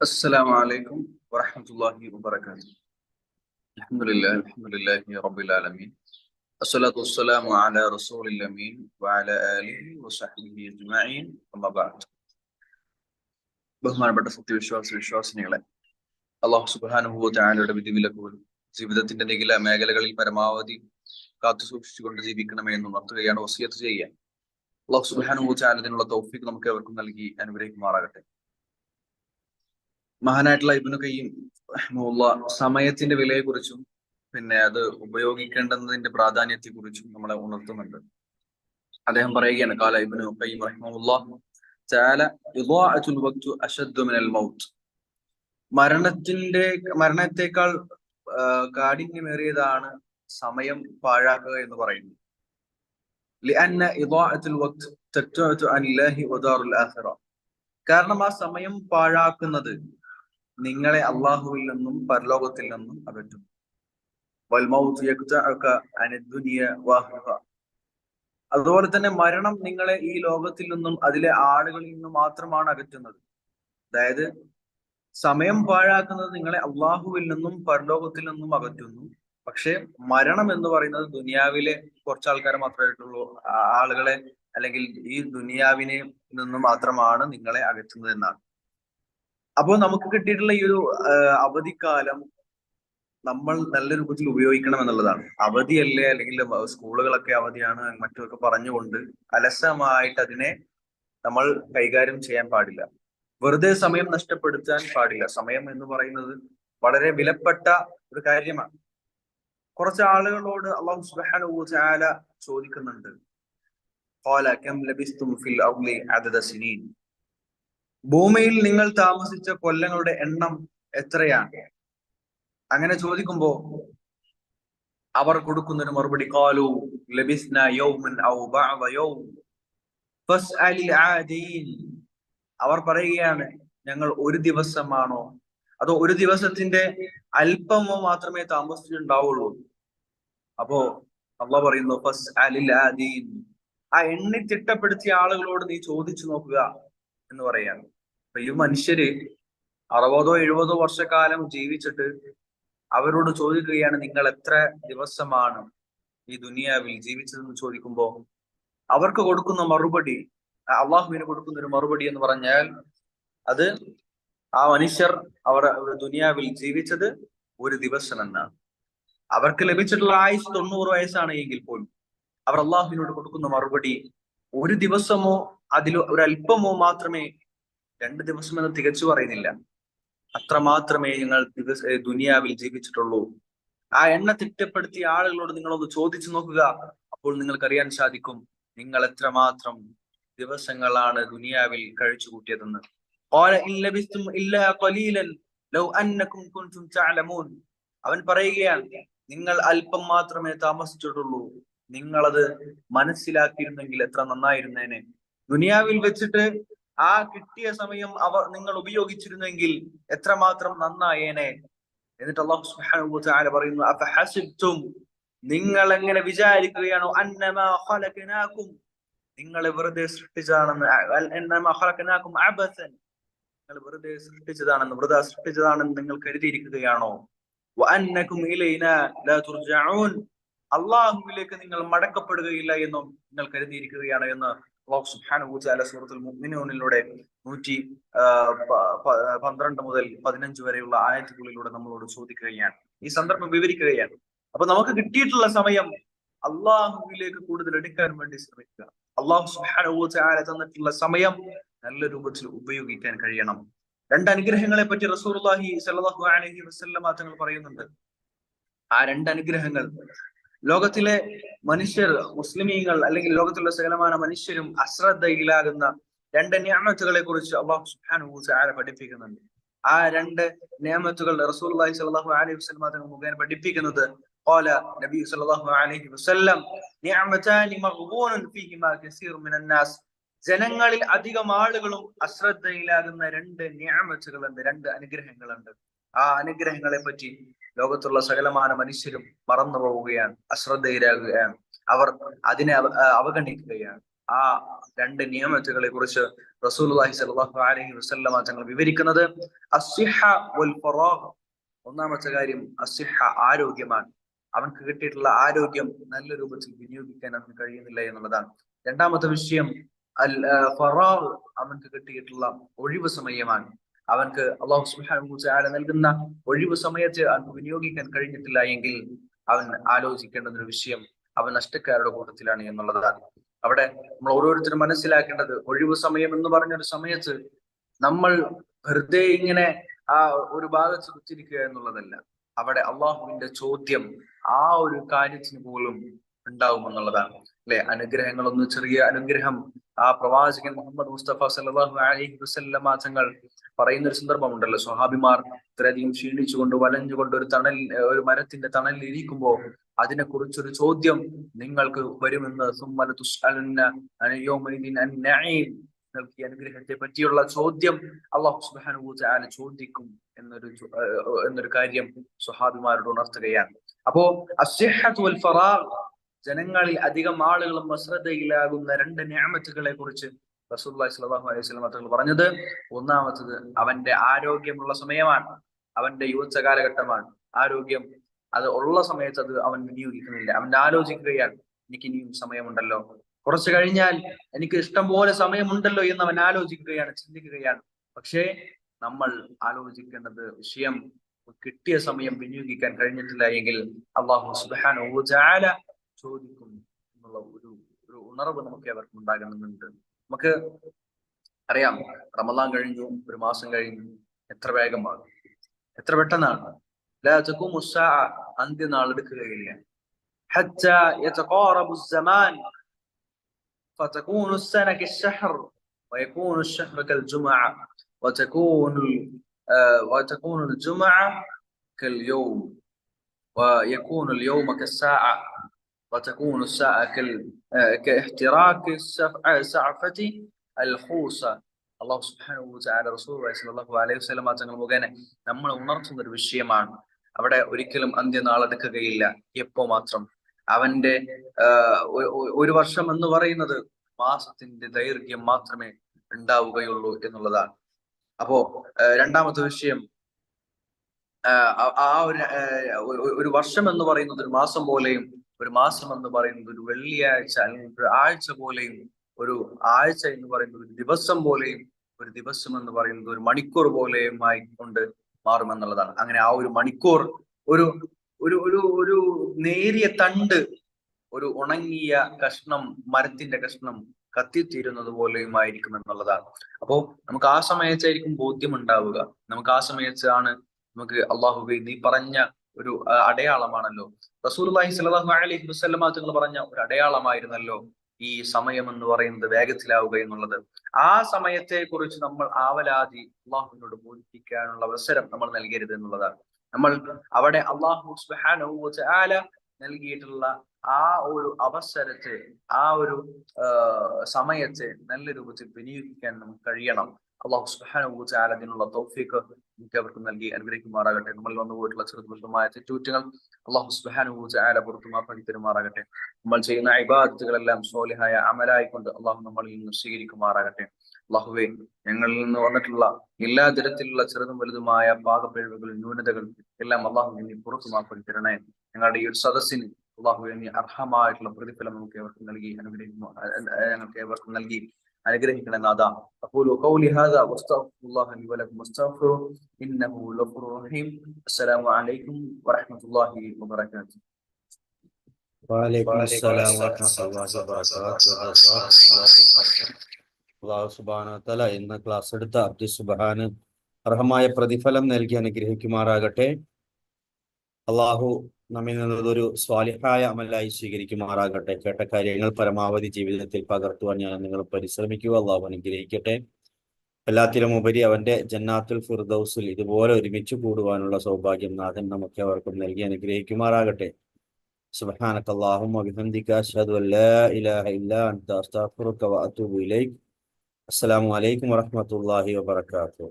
السلام عليكم ورحمة الله وبركاته الحمد لله الحمد لله رب العالمين الصلاة والسلام على رسول الأمين وعلى آله وصحبه أجمعين أما بعد ബഹുമാനപ്പെട്ട സത്യവിശ്വാസ വിശ്വാസിനികളെ അള്ളാഹു സുബാനുഭൂത്തായാലയുടെ വിധിവിലക്കുകൾ ജീവിതത്തിന്റെ നികില മേഖലകളിൽ പരമാവധി കാത്തു സൂക്ഷിച്ചുകൊണ്ട് ജീവിക്കണമേ എന്ന് ഉണർത്തുകയാണ് വസിയത്ത് ചെയ്യുക അള്ളാഹു സുബാനുഭൂത്തായാലതിനുള്ള തൗഫീഖ് നമുക്ക് എവർക്കും നൽകി അനുഗ്രഹിക്കുമാറാകട്ടെ മഹാനായിട്ടുള്ള ഇബിനു കയ്യും സമയത്തിന്റെ വിലയെ കുറിച്ചും പിന്നെ അത് ഉപയോഗിക്കേണ്ടതിന്റെ പ്രാധാന്യത്തെ കുറിച്ചും നമ്മളെ ഉണർത്തുന്നുണ്ട് അദ്ദേഹം പറയുകയാണ് കാല ഇബിനു കയ്യും റഹ്മുല്ല ചാല വക്തു അഷദ്ദു മിനൽ മൗത്ത് മരണത്തിന്റെ മരണത്തെക്കാൾ കാഠിന്യമേറിയതാണ് സമയം പാഴാക്കുക എന്ന് പറയുന്നു لأن إضاعة الوقت تبتعد عن الله ودار الآخرة കാരണം ആ സമയം പാഴാക്കുന്നത് നിങ്ങളെ അള്ളാഹുവിൽ നിന്നും പരലോകത്തിൽ നിന്നും അകറ്റും. അതുപോലെ തന്നെ മരണം നിങ്ങളെ ഈ ലോകത്തിൽ നിന്നും അതിലെ ആളുകളിൽ നിന്നും മാത്രമാണ് അകറ്റുന്നത്. അതായത് സമയം പാഴാക്കുന്നത് നിങ്ങളെ അള്ളാഹുവിൽ നിന്നും പരലോകത്തിൽ നിന്നും അകറ്റുന്നു. പക്ഷെ മരണം എന്ന് പറയുന്നത് ദുനിയാവിലെ കുറച്ച് ആൾക്കാരെ മാത്രമായിട്ടുള്ളൂ ആളുകളെ അല്ലെങ്കിൽ ഈ ദുനിയാവിനെ നിന്നും മാത്രമാണ് നിങ്ങളെ അകറ്റുന്നത് എന്നാണ്. അപ്പോൾ നമുക്ക് കിട്ടിയിട്ടുള്ള ഈ ഒരു അവധിക്കാലം നമ്മൾ നല്ല രൂപത്തിൽ ഉപയോഗിക്കണം എന്നുള്ളതാണ്. അവധിയല്ലേ അല്ലെങ്കിൽ സ്കൂളുകളൊക്കെ അവധിയാണ് മറ്റൊക്കെ പറഞ്ഞുകൊണ്ട് അലസമായിട്ട് അതിനെ നമ്മൾ കൈകാര്യം ചെയ്യാൻ പാടില്ല. വെറുതെ സമയം നഷ്ടപ്പെടുത്താൻ പാടില്ല. സമയം എന്ന് പറയുന്നത് വളരെ വിലപ്പെട്ട ഒരു കാര്യമാണ്. കുറച്ച് ആളുകളോട് അള്ളാഹു ചാല ചോദിക്കുന്നുണ്ട്. ഭൂമിയിൽ നിങ്ങൾ താമസിച്ച കൊല്ലങ്ങളുടെ എണ്ണം എത്രയാണ്? അങ്ങനെ ചോദിക്കുമ്പോ അവർ കൊടുക്കുന്നൊരു മറുപടി കാലു ലബിസ്ന യൗമൻ ഔ ബഅദ അവർ പറയുകയാണ് ഞങ്ങൾ ഒരു ദിവസമാണോ? അതോ ഒരു ദിവസത്തിന്റെ അല്പമോ മാത്രമേ താമസിച്ചിട്ടുണ്ടാവുള്ളൂ. അപ്പോ അള്ള പറയുന്നു ആ എണ്ണി തിട്ടപ്പെടുത്തിയ ആളുകളോട് നീ ചോദിച്ചു നോക്കുക. എന്ന് പറയാണ് അപ്പൊ ഈ മനുഷ്യര് അറുപതോ എഴുപതോ വർഷക്കാലം ജീവിച്ചിട്ട് അവരോട് ചോദിക്കുകയാണ് നിങ്ങൾ എത്ര ദിവസമാണ് ഈ ദുനിയാവിൽ ജീവിച്ചതെന്ന് ചോദിക്കുമ്പോൾ അവർക്ക് കൊടുക്കുന്ന മറുപടി അള്ളാഹുവിന് കൊടുക്കുന്ന ഒരു മറുപടി എന്ന് പറഞ്ഞാൽ അത് ആ മനുഷ്യർ അവർ ദുനിയാവിൽ ജീവിച്ചത് ഒരു ദിവസം എന്നാണ് അവർക്ക് ലഭിച്ചിട്ടുള്ള ആയുസ് തൊണ്ണൂറ് വയസ്സാണ് എങ്കിൽ പോലും അവർ അള്ളാഹുവിനോട് കൊടുക്കുന്ന മറുപടി ഒരു ദിവസമോ അതിൽ ഒരല്പമോ മാത്രമേ രണ്ട് ദിവസം എന്ന് തികച്ചു പറയുന്നില്ല. അത്ര മാത്രമേ നിങ്ങൾ ദിവസ ദുനിയാവിൽ ജീവിച്ചിട്ടുള്ളൂ. ആ എണ്ണ തിട്ടപ്പെടുത്തിയ ആളുകളോട് നിങ്ങളൊന്ന് ചോദിച്ചു നോക്കുക. അപ്പോൾ നിങ്ങൾക്ക് അറിയാൻ സാധിക്കും നിങ്ങൾ എത്രമാത്രം ദിവസങ്ങളാണ് ദുനിയാവിൽ കഴിച്ചു കൂട്ടിയതെന്ന് അവൻ പറയുകയാണ് നിങ്ങൾ അല്പം മാത്രമേ താമസിച്ചിട്ടുള്ളൂ. നിങ്ങളത് മനസ്സിലാക്കിയിരുന്നെങ്കിൽ എത്ര നന്നായിരുന്നേനെ. ദുനിയാവിൽ വെച്ചിട്ട് ആ കിട്ടിയ സമയം അവർ നിങ്ങൾ ഉപയോഗിച്ചിരുന്നെങ്കിൽ എത്രമാത്രം നന്നായേനെ. എന്നിട്ട് അള്ളാഹു സുബ്ഹാനഹു തആല പറയുന്നു അഫഹസിബ്തും? നിങ്ങൾ എങ്ങനെ വിചാരിക്കുകയാണോ അന്നമാ ഖലഖനാകും. നിങ്ങളെ വെറുതെ സൃഷ്ടിച്ചതാണെന്ന് നിങ്ങൾ വെറുതെ സൃഷ്ടിച്ചതാണെന്ന് വെറുതെ സൃഷ്ടിച്ചതാണെന്ന് നിങ്ങൾ കരുതിയിരിക്കുകയാണോ? ഇലൈനാ ലാ തുർജഊൻ അള്ളാഹുവിലേക്ക് നിങ്ങൾ മടക്കപ്പെടുകയില്ല എന്നും നിങ്ങൾ കരുതിയിരിക്കുകയാണോ എന്ന് അള്ളാഹു സുബ്ഹാനഹു തആല സൂറത്തുൽ മുഅ്മിനൂനിലൂടെ നൂറ്റി പന്ത്രണ്ട് മുതൽ പതിനഞ്ച് വരെയുള്ള ആയത്തുകളിലൂടെ നമ്മളോട് ചോദിക്കുകയാണ്. ഈ സന്ദർഭം വിവരിക്കുകയാണ്. അപ്പൊ നമുക്ക് കിട്ടിയിട്ടുള്ള സമയം അള്ളാഹുവിലേക്ക് കൂടുതൽ എടുക്കാൻ വേണ്ടി ശ്രമിക്കുക. അള്ളാഹു സുബ്ഹാനഹു തആല തന്നിട്ടുള്ള സമയം നല്ല രൂപത്തിൽ ഉപയോഗിക്കാൻ കഴിയണം. രണ്ട് അനുഗ്രഹങ്ങളെ പറ്റി റസൂലുള്ളാഹി സ്വല്ലല്ലാഹു അലൈഹി വസല്ലമ തങ്ങൾ പറയുന്നുണ്ട്. ആ രണ്ട് അനുഗ്രഹങ്ങൾ ലോകത്തിലെ മനുഷ്യർ മുസ്ലിമീങ്ങൾ അല്ലെങ്കിൽ ലോകത്തിലുള്ള സകലമാന മനുഷ്യരും അശ്രദ്ധയിലാകുന്ന രണ്ട് നിയമത്തുകളെ കുറിച്ച് അള്ളാഹു സുബ്ഹാനഹു തആല പഠിപ്പിക്കുന്നുണ്ട് ആ രണ്ട് നിയമത്തുകൾ റസൂലുള്ളാഹി സ്വല്ലല്ലാഹു അലൈഹി വസല്ലമ തങ്ങൾ മുഖേന പഠിപ്പിക്കുന്നത് قال നബി സല്ലല്ലാഹു അലൈഹി വസല്ലം നിഅമതാനി മഗ്ബൂനൻ ഫീഹിമാ കസീർ മിനൻ നാസ് ജനങ്ങളിൽ അധികം ആളുകളും അശ്രദ്ധയിലാകുന്ന രണ്ട് നിയമത്തുകളുണ്ട് രണ്ട് അനുഗ്രഹങ്ങളുണ്ട് ആ അനുഗ്രഹങ്ങളെ പറ്റി ലോകത്തുള്ള സകലമാന മനുഷ്യരും മറന്നു പോവുകയാണ് അശ്രദ്ധയിലാകുകയാണ്. അവർ അതിനെ അവഗണിക്കുകയാണ്. ആ രണ്ട് നിയമത്തുകളെ കുറിച്ച് സ്വല്ലല്ലാഹു അലൈഹി വസല്ലമ തങ്ങൾ വിവരിക്കുന്നത് ഒന്നാമത്തെ കാര്യം അസിഹ ആരോഗ്യമാണ്. അവൻക്ക് കിട്ടിയിട്ടുള്ള ആരോഗ്യം നല്ല രൂപത്തിൽ വിനിയോഗിക്കാൻ അവന് കഴിയുന്നില്ല എന്നുള്ളതാണ്. രണ്ടാമത്തെ വിഷയം അൽ ഫറാഹ് അവൻക്ക് കിട്ടിയിട്ടുള്ള ഒഴിവ് സമയമാണ്. അവൻക്ക് അള്ളാഹു സുബാന നൽകുന്ന ഒഴിവ് സമയത്ത് അവൻ വിനിയോഗിക്കാൻ കഴിഞ്ഞിട്ടില്ല എങ്കിൽ അവൻ ആലോചിക്കേണ്ടുന്ന ഒരു വിഷയം അവൻ നഷ്ടക്കാരുടെ കൂട്ടത്തിലാണ് എന്നുള്ളതാണ്. അവിടെ നമ്മൾ ഓരോരുത്തരും മനസ്സിലാക്കേണ്ടത് ഒഴിവ് സമയം എന്ന് പറഞ്ഞൊരു സമയത്ത് നമ്മൾ വെറുതെ ഇങ്ങനെ ആ ഒരു ഭാഗത്ത് കുത്തിരിക്കുക എന്നുള്ളതല്ല. അവിടെ അള്ളാഹുവിന്റെ ചോദ്യം ആ ഒരു കാര്യത്തിന് പോലും ഉണ്ടാവുമെന്നുള്ളതാണ് അല്ലെ? അനുഗ്രഹങ്ങളൊന്ന് ചെറിയ അനുഗ്രഹം. ആ പ്രവാചകൻ മുഹമ്മദ് മുസ്തഫ സല്ലല്ലാഹു അലൈഹി വസല്ലമ തങ്ങൾ പറയുന്ന ഒരു സന്ദർഭമുണ്ടല്ലോ. സ്വഹാബിമാർ ഇത്രയധികം ക്ഷീണിച്ചുകൊണ്ട് വലഞ്ഞുകൊണ്ട് ഒരു തണൽ ഒരു മരത്തിന്റെ തണലിൽ ഇരിക്കുമ്പോൾ അതിനെ കുറിച്ചൊരു ചോദ്യം നിങ്ങൾക്ക് വരുമെന്ന് ഈ അനുഗ്രഹത്തെ പറ്റിയുള്ള ചോദ്യം അള്ളാഹു വതആല ചോദിക്കും എന്നൊരു എന്നൊരു കാര്യം സ്വഹാബിമാരോട് ഉണർത്തുകയാണ്. അപ്പോ അസ്യഹത്ത് ജനങ്ങളിൽ അധികം ആളുകളും അശ്രദ്ധയിലാകുന്ന രണ്ട് ഞാമത്തുകളെ കുറിച്ച് റസൂലുള്ളാഹി സ്വലാഹു അലൈഹി വസല്ലം തങ്ങൾ പറഞ്ഞത് ഒന്നാമത്തത് അവന്റെ ആരോഗ്യമുള്ള സമയമാണ് അവന്റെ യുവച്ച കാലഘട്ടമാണ്. ആരോഗ്യം അത് ഉള്ള സമയത്ത് അത് അവൻ വിനിയോഗിക്കുന്നില്ല. അവൻ ആലോചിക്കുകയാണ് എനിക്ക് ഇനിയും സമയമുണ്ടല്ലോ. കുറച്ചു കഴിഞ്ഞാൽ എനിക്ക് ഇഷ്ടം പോലെ സമയമുണ്ടല്ലോ എന്ന് അവൻ ആലോചിക്കുകയാണ് ചിന്തിക്കുകയാണ്. പക്ഷേ നമ്മൾ ആലോചിക്കേണ്ടത് വിഷയം കിട്ടിയ സമയം വിനിയോഗിക്കാൻ കഴിഞ്ഞിട്ടില്ല എങ്കിൽ അള്ളാഹു വതആല ചോദിക്കും എന്നുള്ള ഒരു ഒരു ഉണർവ് നമുക്ക് അവർക്കും ഉണ്ടാകണമെന്നുണ്ട് നമുക്ക് അറിയാം റമദാൻ കഴിഞ്ഞു ഒരു മാസം കഴിഞ്ഞു എത്ര വേഗമാണ് എത്ര പെട്ടെന്നാണ് لا تقوم الساعة അന്ത്യനാൾ എടുക്കുകയില്ല حتى يتقارب الزمان فتكون السنة كالشهر ويكون الشهر كالجمعة وتكون ال- آه، وتكون الجمعة كاليوم ويكون اليوم كالساعة وتكون الساعة كال آه، كاحتراك السف- آه، سعفة الخوصة അള്ളാഹു സുബ്ഹാനഹു വതആല റസൂലുള്ളാഹി സ്വല്ലല്ലാഹു അലൈഹി വസല്ലം തങ്ങൾ മുഖേന നമ്മൾ ഉണർത്തുന്ന ഒരു വിഷയമാണ് അവിടെ ഒരിക്കലും അന്ത്യനാൾ എടുക്കുകയില്ല എപ്പോ മാത്രം അവന്റെ ആഹ് ഒ- ഒ- ഒരു വർഷം എന്ന് പറയുന്നത് മാസത്തിന്റെ ദൈർഘ്യം മാത്രമേ ഉണ്ടാവുകയുള്ളൂ എന്നുള്ളതാണ് അപ്പോ ആഹ് രണ്ടാമത്തെ വിഷയം ആഹ് ആ- ആ ഒരു ആഹ് ഒ- ഒരു വർഷം എന്ന് പറയുന്നത് ഒരു മാസം പോലെയും ഒരു മാസം എന്ന് പറയുന്നത് ഒരു വെള്ളിയാഴ്ച അല്ലെങ്കിൽ ഒരു ആഴ്ച പോലെയും ഒരു ആഴ്ച എന്ന് പറയുന്നത് ഒരു ദിവസം പോലെയും ഒരു ദിവസം എന്ന് പറയുന്നത് ഒരു മണിക്കൂർ പോലെയുമായി കൊണ്ട് മാറുമെന്നുള്ളതാണ്. അങ്ങനെ ആ ഒരു മണിക്കൂർ ഒരു ഒരു ഒരു ഒരു നേരിയ തണ്ട് ഒരു ഉണങ്ങിയ കഷ്ണം മരത്തിന്റെ കഷ്ണം കത്തിത്തീരുന്നത് പോലെയുമായിരിക്കും എന്നുള്ളതാണ്. അപ്പോ നമുക്ക് ആ സമയത്തായിരിക്കും ബോധ്യം ഉണ്ടാവുക. നമുക്ക് ആ സമയത്താണ് നമുക്ക് അള്ളാഹുബൈ നീ പറഞ്ഞ ഒരു അടയാളമാണല്ലോ. റസൂലുള്ളാഹി സ്വല്ലല്ലാഹു അലൈഹി വസല്ലമ തങ്ങൾ പറഞ്ഞ ഒരു അടയാളമായിരുന്നല്ലോ ഈ സമയം എന്ന് പറയുന്നത് വേഗത്തിലാവുക എന്നുള്ളത്. ആ സമയത്തെ കുറിച്ച് നമ്മൾ ആവലാതി അള്ളാഹുവിനോട് ബോധിപ്പിക്കാനുള്ള അവസരം നമ്മൾ നൽകരുത് എന്നുള്ളതാണ്. നമ്മൾ അവിടെ അള്ളാഹു വതആല നൽകിയിട്ടുള്ള ആ ഒരു അവസരത്തെ ആ ഒരു സമയത്തെ നല്ല രൂപത്തിൽ വിനിയോഗിക്കാൻ നമുക്ക് കഴിയണം. അള്ളാഹു സുബാനു ചാല അതിനുള്ള നമുക്ക് അവർക്ക് നൽകി അനുഗ്രഹിക്കുമാറാകട്ടെ. നമ്മൾ വന്നു പോയിട്ടുള്ള ചെറുതുമായ തെറ്റുകുറ്റങ്ങൾ അള്ളാഹു സുബാനു ചാല പുറത്തു മാപ്പാക്കി തരുമാറാകട്ടെ നമ്മൾ ചെയ്യുന്ന ഇബാദത്തുകളെല്ലാം സോലിഹായ അമലായിക്കൊണ്ട് അള്ളാഹു നമ്മളിൽ നിന്ന് സ്വീകരിക്കുമാറാകട്ടെ. അള്ളാഹുവെ ഞങ്ങളിൽ നിന്ന് വന്നിട്ടുള്ള എല്ലാ തരത്തിലുള്ള ചെറുതും വലുതുമായ പാകപ്പിഴവുകൾ ന്യൂനതകൾ എല്ലാം അള്ളാഹു നീ പുറത്തു മാപ്പാക്കി തരണേ ഞങ്ങളുടെ ഈ ഒരു സദസ്സിന് അള്ളാഹു നീ അർഹമായിട്ടുള്ള പ്രതിഫലം നമുക്ക് ഏവർക്കും നൽകി അനുഗ്രഹിക്കുന്നു ഞങ്ങൾക്ക് ഏവർക്കും നൽകി. അനുഗ്രഹിക്കണേ നാഥ أقول قولي هذا واستغفر الله لي ولكم واستغفروه إنه غفور رحيم السلام عليكم ورحمة الله وبركاته وعليكم السلام ورحمة الله وبركاته അള്ളാഹു സുബാന തല എന്ന ക്ലാസ് എടുത്ത അബ്ദു സുബാന് അർഹമായ പ്രതിഫലം നൽകി അനുഗ്രഹിക്കുമാറാകട്ടെ അള്ളാഹു നമ്മിൽ നിന്നതൊരു സ്വാലിഹായ അമലായി സ്വീകരിക്കുമാറാകട്ടെ കേട്ട കാര്യങ്ങൾ പരമാവധി ജീവിതത്തിൽ പകർത്തുവാൻ ഞാൻ നിങ്ങൾ പരിശ്രമിക്കുക അള്ളാഹു അനുഗ്രഹിക്കട്ടെ എല്ലാത്തിലും ഉപരി അവന്റെ ജന്നാത്തുൽ ഫിർദൌസിൽ ഇതുപോലെ ഒരുമിച്ച് കൂടുവാനുള്ള സൗഭാഗ്യം നാഥൻ നമുക്ക് അവർക്കും നൽകി അനുഗ്രഹിക്കുമാറാകട്ടെ سبحانك اللهم وبحمدك أشهد أن لا إله إلا أنت أستغفرك وأتوب إليك السلام عليكم ورحمة الله وبركاته